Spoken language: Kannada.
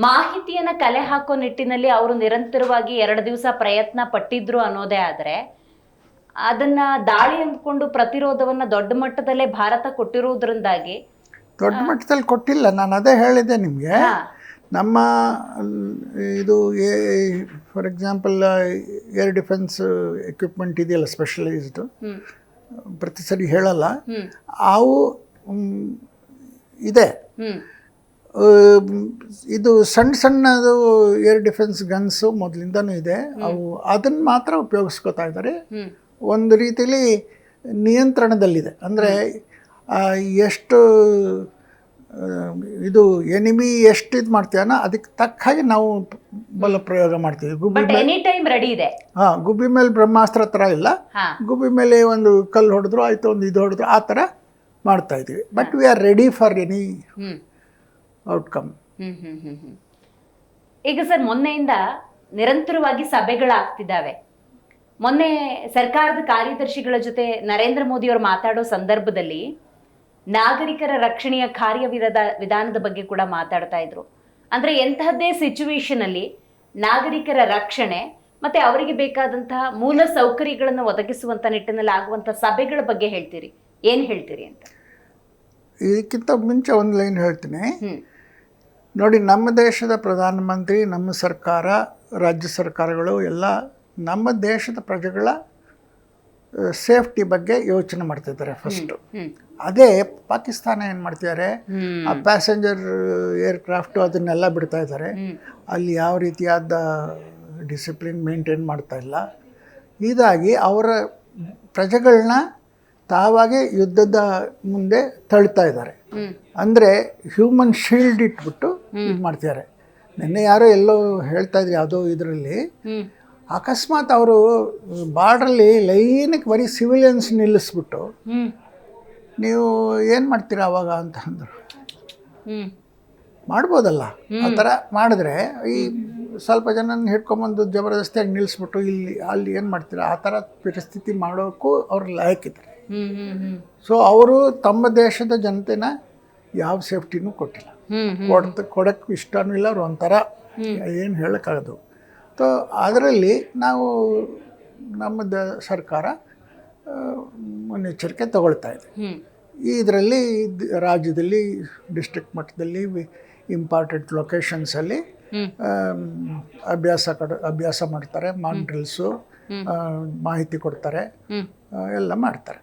ಮಾಹಿತಿಯನ್ನ ಕಲೆ ಹಾಕೋ ನಿಟ್ಟಿನಲ್ಲಿ ಅವರು ನಿರಂತರವಾಗಿ ಎರಡು ದಿವಸ ಪ್ರಯತ್ನ ಪಟ್ಟಿದ್ರು ಅನ್ನೋದೇ ಆದ್ರೆ ಅದನ್ನ ದಾಳಿ ಅಂದ್ಕೊಂಡು ಪ್ರತಿರೋಧವನ್ನ ದೊಡ್ಡ ಮಟ್ಟದಲ್ಲೇ ಭಾರತ ಕೊಟ್ಟಿರುವುದರಿಂದಾಗಿ ದೊಡ್ಡ ಮಟ್ಟದಲ್ಲಿ ಕೊಟ್ಟಿಲ್ಲ. ನಾನು ಅದೇ ಹೇಳಿದೆ ನಿಮಗೆ. ನಮ್ಮ ಇದು ಇದು for example air defence equipment ಇದೆಯಲ್ಲ ಸ್ಪೆಷಲೈಸ್ಡ್? ಪ್ರತಿ ಸರಿ ಹೇಳಲ್ಲ. ಅವು ಇದೆ. ಇದು ಸಣ್ಣ ಸಣ್ಣದು ಏರ್ ಡಿಫೆನ್ಸ್ ಗನ್ಸು ಮೊದಲಿಂದನೂ ಇದೆ. ಅವು ಅದನ್ನು ಮಾತ್ರ ಉಪಯೋಗಿಸ್ಕೋತಾ ಇದ್ದಾರೆ. ಒಂದು ರೀತಿಲಿ ನಿಯಂತ್ರಣದಲ್ಲಿದೆ. ಅಂದರೆ ಎಷ್ಟು ಇದು ಎನಿಮಿ ಎಷ್ಟು ಇದು ಮಾಡ್ತೀವನ ಅದಕ್ಕೆ ತಕ್ಕ ಹಾಗೆ ನಾವು ಬಲ ಪ್ರಯೋಗ ಮಾಡ್ತೀವಿ. ಗುಬ್ಬಿ ಇದೆ. ಹಾಂ ಗುಬ್ಬಿ ಮೇಲೆ ಬ್ರಹ್ಮಾಸ್ತ್ರ ಥರ ಇಲ್ಲ. ಗುಬ್ಬಿ ಮೇಲೆ ಒಂದು ಕಲ್ಲು ಹೊಡೆದ್ರು ಆಯಿತು ಒಂದು ಇದು ಹೊಡೆದ್ರು ಆ ಥರ ಮಾಡ್ತಾ ಇದ್ದೀವಿ. But we are ready for any outcome ಈಗ ಸರ್ ಮೊನ್ನೆಯಿಂದ ನಿರಂತರವಾಗಿ ಸಭೆಗಳಾಗ್ತಿದ್ದಾವೆ. ಮೊನ್ನೆ ಸರ್ಕಾರದ ಕಾರ್ಯದರ್ಶಿಗಳ ಜೊತೆ ನರೇಂದ್ರ ಮೋದಿ ಅವರು ಮಾತಾಡೋ ಸಂದರ್ಭದಲ್ಲಿ ನಾಗರಿಕರ ರಕ್ಷಣೆಯ ಕಾರ್ಯವಿರದ ವಿಧಾನದ ಬಗ್ಗೆ ಕೂಡ ಮಾತಾಡ್ತಾ ಇದ್ರು. ಅಂದ್ರೆ ಎಂತಹದ್ದೇ ಸಿಚುವೇಶನ್ ಅಲ್ಲಿ ನಾಗರಿಕರ ರಕ್ಷಣೆ ಮತ್ತೆ ಅವರಿಗೆ ಬೇಕಾದಂತಹ ಮೂಲ ಸೌಕರ್ಯಗಳನ್ನು ಒದಗಿಸುವಂತ ನಿಟ್ಟಿನಲ್ಲಿ ಆಗುವಂತ ಸಭೆಗಳ ಬಗ್ಗೆ ಹೇಳ್ತೀರಿ. ಏನ್ ಹೇಳ್ತೀರಿ ಅಂತ? ಇದಕ್ಕಿಂತ ಮುಂಚೆ ಒಂದು ಲೈನ್ ಹೇಳ್ತೀನಿ. ನೋಡಿ ನಮ್ಮ ದೇಶದ ಪ್ರಧಾನಮಂತ್ರಿ ನಮ್ಮ ಸರ್ಕಾರ ರಾಜ್ಯ ಸರ್ಕಾರಗಳು ಎಲ್ಲ ನಮ್ಮ ದೇಶದ ಪ್ರಜೆಗಳ ಸೇಫ್ಟಿ ಬಗ್ಗೆ ಯೋಚನೆ ಮಾಡ್ತಿದ್ದಾರೆ ಫಸ್ಟು ಅದೇ ಪಾಕಿಸ್ತಾನ ಏನು ಮಾಡ್ತಿದ್ದಾರೆ ಆ ಪ್ಯಾಸೆಂಜರ್ ಏರ್ಕ್ರಾಫ್ಟು ಅದನ್ನೆಲ್ಲ ಬಿಡ್ತಾ ಇದ್ದಾರೆ. ಅಲ್ಲಿ ಯಾವ ರೀತಿಯಾದ ಡಿಸಿಪ್ಲಿನ್ ಮೇಂಟೈನ್ ಮಾಡ್ತಾ ಇಲ್ಲ. ಹೀಗಾಗಿ ಅವರ ಪ್ರಜೆಗಳನ್ನ ತಾವಾಗೆ ಯುದ್ಧದ ಮುಂದೆ ತಳ್ತಾ ಇದ್ದಾರೆ. ಅಂದರೆ ಹ್ಯೂಮನ್ ಶೀಲ್ಡ್ ಇಟ್ಬಿಟ್ಟು ಇದು ಮಾಡ್ತಿದ್ದಾರೆ. ನಿನ್ನೆ ಯಾರೋ ಎಲ್ಲೋ ಹೇಳ್ತಾ ಇದ್ರು ಯಾವುದೋ ಇದರಲ್ಲಿ. ಅಕಸ್ಮಾತ್ ಅವರು ಬಾರ್ಡ್ರಲ್ಲಿ ಲೈನಕ್ಕೆ ಬರೀ ಸಿವಿಲಿಯನ್ಸ್ ನಿಲ್ಲಿಸ್ಬಿಟ್ಟು ನೀವು ಏನು ಮಾಡ್ತೀರಾ ಅವಾಗ ಅಂತ ಅಂದರು. ಮಾಡ್ಬೋದಲ್ಲ. ಆ ಥರ ಮಾಡಿದ್ರೆ ಈ ಸ್ವಲ್ಪ ಜನ ಹಿಡ್ಕೊಂಬಂದು ಜಬರ್ದಸ್ತಿಯಾಗಿ ನಿಲ್ಲಿಸ್ಬಿಟ್ಟು ಇಲ್ಲಿ ಅಲ್ಲಿ ಏನು ಮಾಡ್ತೀರಾ? ಆ ಥರ ಪರಿಸ್ಥಿತಿ ಮಾಡೋಕ್ಕೂ ಅವ್ರು ಲಾಯಕ್ಕಿದ್ದಾರೆ ಸೊ ಅವರು ತಮ್ಮ ದೇಶದ ಜನತೆನ ಯಾವ ಸೇಫ್ಟಿನೂ ಕೊಟ್ಟಿಲ್ಲ ಕೊಡ್ತ ಕೊಡೋಕ್ಕೂ ಇಷ್ಟನೂ ಇಲ್ಲ, ಅವ್ರು ಒಂಥರ ಏನು ಹೇಳೋಕ್ಕಾಗದು ಸೊ ಅದರಲ್ಲಿ ನಾವು ನಮ್ಮ ದ, ಸರ್ಕಾರ ಮುನ್ನೆಚ್ಚರಿಕೆ ತಗೊಳ್ತಾ ಇದೆ ಇದರಲ್ಲಿ ರಾಜ್ಯದಲ್ಲಿ ಡಿಸ್ಟ್ರಿಕ್ಟ್ ಮಟ್ಟದಲ್ಲಿ ಇಂಪಾರ್ಟೆಂಟ್ ಲೊಕೇಶನ್ಸಲ್ಲಿ. ಅಭ್ಯಾಸ ಕಡ, ಅಭ್ಯಾಸ ಮಾಡ್ತಾರೆ ಮಾಕ್ ಡ್ರಿಲ್ಸು ಮಾಹಿತಿ ಕೊಡ್ತಾರೆ. ಎಲ್ಲ ಮಾಡ್ತಾರೆ.